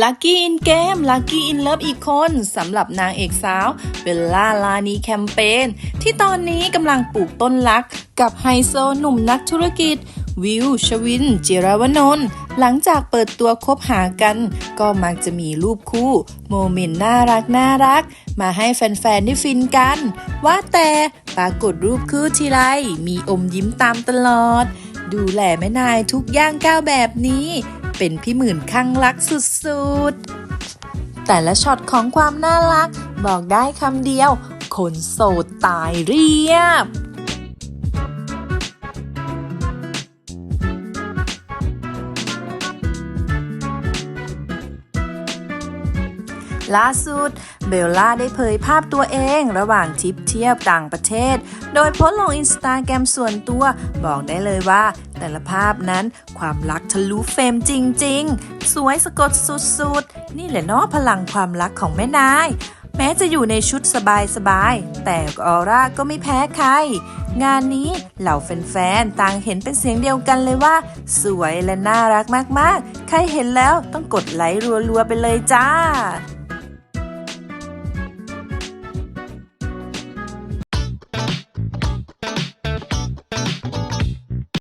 ลัคกี้อินเกมลัคกี้อินเลิฟอีกคนสำหรับนางเอกสาวเบลล่าลานีแคมเปญที่ตอนนี้กำลังปลูกต้นรักกับไฮโซหนุ่มนักธุรกิจ วิว ชวิน จิรวนนท์หลังจากเปิดตัวคบหากัน ก็มักจะมีรูปคู่ โมเมนต์น่ารักน่ารัก มาให้แฟนๆได้ฟินกัน ว่าแต่ปรากฏรูปคู่ทีไรมีอมยิ้มตามตลอด ดูแลแม่นายทุกย่างก้าวแบบนี้ เป็นพี่หมื่นข้างรักสุดๆ แต่ละช็อตของความน่ารัก บอกได้คำเดียว คนโสดตายเรียบ ล่าสุดเบลล่าได้เผยภาพตัวเองระหว่างทริปเที่ยวต่างประเทศ โดยโพสลงอินสตาแกรมส่วนตัวบอกได้เลยว่า แต่ละภาพนั้นความรักทะลุเฟรมจริง ๆ สวยสะกดสุดๆ นี่แหละเนาะพลังความรักของแม่นาย แม้จะอยู่ในชุดสบายๆ แต่ออร่าก็ไม่แพ้ใครงานนี้เหล่าแฟนๆ ต่างเห็นเป็นเสียงเดียวกันเลยว่า สวยและน่ารักมากๆ ใครเห็นแล้วต้องกดไลค์รัวๆ ไปเลยจ้า